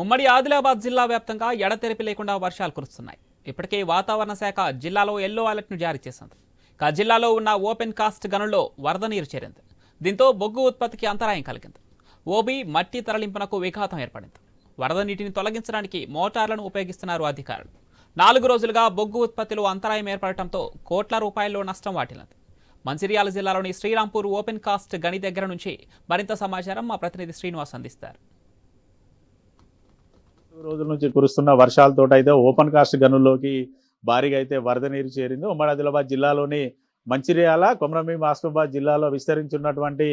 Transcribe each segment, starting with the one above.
ఉమ్మడి ఆదిలాబాద్ జిల్లా వ్యాప్తంగా ఎడతెరిపి లేకుండా వర్షాలు కురుస్తున్నాయి. ఇప్పటికే వాతావరణ శాఖ జిల్లాలో ఎల్లో అలర్ట్ను జారీ చేసింది. కా జిల్లాలో ఉన్న ఓపెన్ కాస్ట్ గనుల్లో వరద నీరు చేరింది. దీంతో బొగ్గు ఉత్పత్తికి అంతరాయం కలిగింది. ఓబీ మట్టి తరలింపునకు విఘాతం ఏర్పడింది. వరద నీటిని తొలగించడానికి మోటార్లను ఉపయోగిస్తున్నారు అధికారులు. నాలుగు రోజులుగా బొగ్గు ఉత్పత్తిలో అంతరాయం ఏర్పడటంతో కోట్ల రూపాయల్లో నష్టం వాటిల్లింది. మంచిర్యాల జిల్లాలోని శ్రీరాంపూర్ ఓపెన్ కాస్ట్ గని దగ్గర నుంచి మరింత సమాచారం మా ప్రతినిధి శ్రీనివాస్ అందిస్తారు. రోజుల నుంచి కురుస్తున్న వర్షాలతో అయితే ఓపెన్ కాస్ట్ గనుల్లోకి భారీగా అయితే వరద నీరు చేరింది. ఉమ్మడి ఆదిలాబాద్ జిల్లాలోని మంచిర్యాల కొమరంభీం ఆసిఫాబాద్ జిల్లాలో విస్తరించున్నటువంటి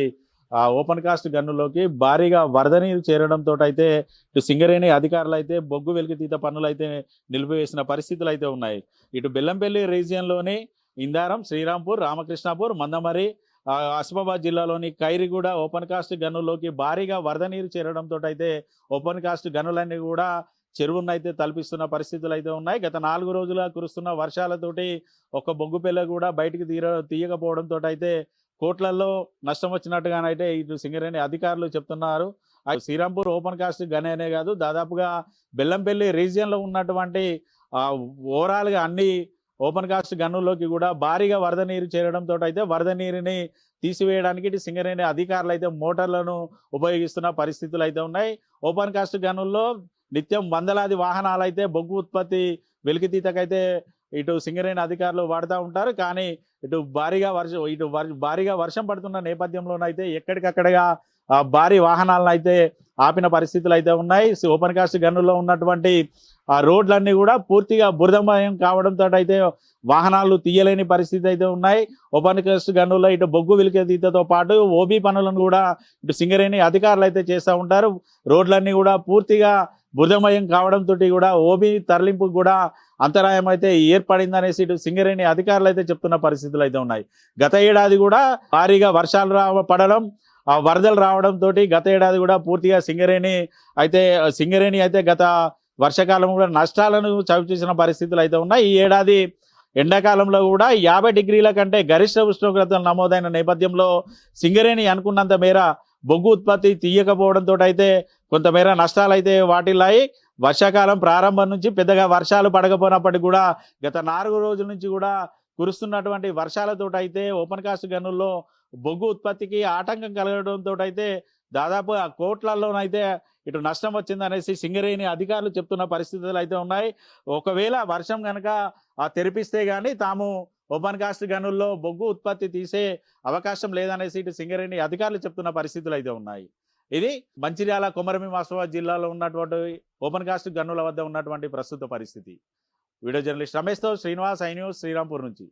ఆ ఓపెన్ కాస్ట్ గన్నులోకి భారీగా వరద నీరు చేరడంతో అయితే ఇటు సింగరేణి అధికారులు అయితే బొగ్గు వెలికితీత పనులు అయితే నిలిపివేసిన పరిస్థితులు అయితే ఉన్నాయి. ఇటు బెల్లంపల్లి రీజియన్లోని ఇందారం శ్రీరాంపూర్ రామకృష్ణాపూర్ మందమరి ఆసిఫాబాద్ జిల్లాలోని కైరిగూడ ఓపెన్ కాస్ట్ గనుల్లోకి భారీగా వరద నీరు చేరడంతో అయితే ఓపెన్ కాస్ట్ గనులన్నీ కూడా చెరువును అయితే తలపిస్తున్న పరిస్థితులు అయితే ఉన్నాయి. గత నాలుగు రోజులుగా కురుస్తున్న వర్షాలతోటి ఒక బొగ్గు పిల్ల కూడా బయటికి తీర తీయకపోవడంతో అయితే కోట్లల్లో నష్టం వచ్చినట్టుగానైతే ఇటు సింగరేణి అధికారులు చెప్తున్నారు. శ్రీరాంపూర్ ఓపెన్ కాస్ట్ గనేనే అనే కాదు దాదాపుగా బెల్లంపల్లి రీజియన్లో ఉన్నటువంటి ఓవరాల్గా అన్ని ఓపెన్ కాస్ట్ గన్నుల్లోకి కూడా భారీగా వరద నీరు చేరడంతో అయితే వరద నీరుని తీసివేయడానికి ఇటు సింగరేణి అధికారులు అయితే మోటార్లను ఉపయోగిస్తున్న పరిస్థితులు అయితే ఉన్నాయి. ఓపెన్ కాస్ట్ గనుల్లో నిత్యం వందలాది వాహనాలు అయితే బొగ్గు ఉత్పత్తి వెలికితీతకైతే ఇటు సింగరేణి అధికారులు వాడుతూ ఉంటారు కానీ ఇటు భారీగా వర్షం ఇటు భారీగా వర్షం పడుతున్న నేపథ్యంలోనైతే ఎక్కడికక్కడగా భారీ వాహనాలను అయితే ఆపిన పరిస్థితులు అయితే ఉన్నాయి ఓపెన్ కాస్ట్ గన్నుల్లో ఉన్నటువంటి ఆ రోడ్లన్నీ కూడా పూర్తిగా బురదమయం కావడంతో అయితే వాహనాలు తీయలేని పరిస్థితి అయితే ఉన్నాయి. ఓపెన్ కాస్ట్ గన్నుల్లో ఇటు బొగ్గు విలికేతీతతో పాటు ఓబీ పనులను కూడా ఇటు సింగరేణి అధికారులు అయితే చేస్తూ ఉంటారు. రోడ్లన్నీ కూడా పూర్తిగా బురదమయం కావడంతో కూడా ఓబీ తరలింపు కూడా అంతరాయం అయితే ఏర్పడిందనేసి ఇటు సింగరేణి అధికారులు అయితే చెప్తున్న పరిస్థితులు అయితే ఉన్నాయి. గత ఏడాది కూడా భారీగా వర్షాలు రా పడడం ఆ వరదలు రావడంతో గత ఏడాది కూడా పూర్తిగా సింగరేణి అయితే సింగరేణి అయితే గత వర్షాకాలం కూడా నష్టాలను చవిచూసిన పరిస్థితులు అయితే ఉన్నాయి. ఈ ఏడాది ఎండాకాలంలో కూడా యాభై డిగ్రీల కంటే గరిష్ట ఉష్ణోగ్రతలు నమోదైన నేపథ్యంలో సింగరేణి అనుకున్నంత మేర బొగ్గు ఉత్పత్తి తీయకపోవడంతో అయితే కొంతమేర నష్టాలు అయితే వాటిల్లాయి. వర్షాకాలం ప్రారంభం నుంచి పెద్దగా వర్షాలు పడకపోయినప్పటికీ కూడా గత నాలుగు రోజుల నుంచి కూడా కురుస్తున్నటువంటి వర్షాలతో అయితే ఓపెన్ కాస్ట్ గనుల్లో బొగ్గు ఉత్పత్తికి ఆటంకం కలగడంతో అయితే దాదాపు ఆ కోట్లలోనైతే ఇటు నష్టం వచ్చిందనేసి సింగరేణి అధికారులు చెప్తున్న పరిస్థితులు అయితే ఉన్నాయి. ఒకవేళ వర్షం కనుక తెరిపిస్తే కానీ తాము ఓపెన్ కాస్ట్ గనుల్లో బొగ్గు ఉత్పత్తి తీసే అవకాశం లేదనేసి ఇటు సింగరేణి అధికారులు చెప్తున్న పరిస్థితులు అయితే ఉన్నాయి. ఇది మంచిర్యాల కొమరమి మాసవాబాద్ జిల్లాలో ఉన్నటువంటి ఓపెన్ కాస్ట్ గన్నుల వద్ద ఉన్నటువంటి ప్రస్తుత పరిస్థితి. వీడియో జర్నలిస్ట్ రమేష్తో శ్రీనివాస్ ఐ న్యూస్ శ్రీరాంపూర్ నుంచి.